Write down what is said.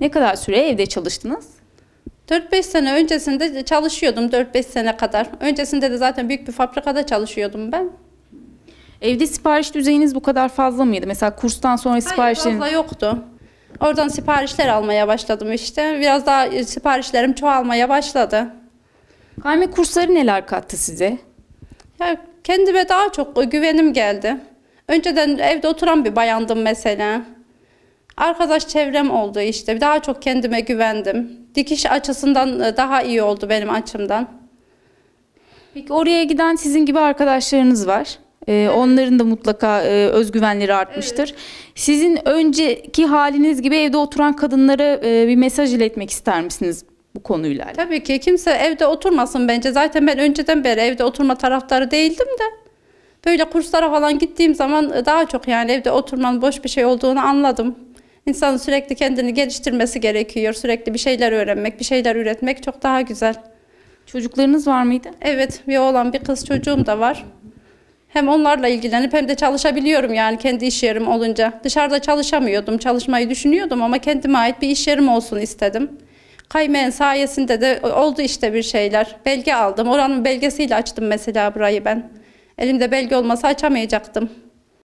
Ne kadar süre evde çalıştınız? 4-5 sene öncesinde çalışıyordum 4-5 sene kadar. Öncesinde de zaten büyük bir fabrikada çalışıyordum ben. Evde sipariş düzeyiniz bu kadar fazla mıydı? Mesela kurstan sonra Hayır siparişlerin... fazla yoktu. Oradan siparişler almaya başladım işte. Biraz daha e, siparişlerim çoğalmaya başladı. Kayme kursları neler kattı size? Ya kendime daha çok güvenim geldi. Önceden evde oturan bir bayandım mesela. Arkadaş çevrem oldu işte. Daha çok kendime güvendim. Dikiş açısından e, daha iyi oldu benim açımdan. Peki oraya giden sizin gibi arkadaşlarınız var. Ee, Onların da mutlaka e, özgüvenleri artmıştır. Sizin önceki haliniz gibi evde oturan kadınlara e, bir mesaj iletmek ister misiniz bu konuyla? Tabii ki kimse evde oturmasın bence. Zaten ben önceden beri evde oturma taraftarı değildim de. Böyle kurslara falan gittiğim zaman e, daha çok yani evde oturmanın boş bir şey olduğunu anladım. İnsanın sürekli kendini geliştirmesi gerekiyor. Sürekli bir şeyler öğrenmek, bir şeyler üretmek çok daha güzel. Çocuklarınız var mıydı? Evet, bir oğlan bir kız çocuğum da var. Hem onlarla ilgilenip hem de çalışabiliyorum yani kendi iş yerim olunca. Dışarıda çalışamıyordum, çalışmayı düşünüyordum ama kendime ait bir iş yerim olsun istedim. Kaymen sayesinde de oldu işte bir şeyler. Belge aldım. Oranın belgesiyle açtım mesela burayı ben. Elimde belge olmasa açamayacaktım.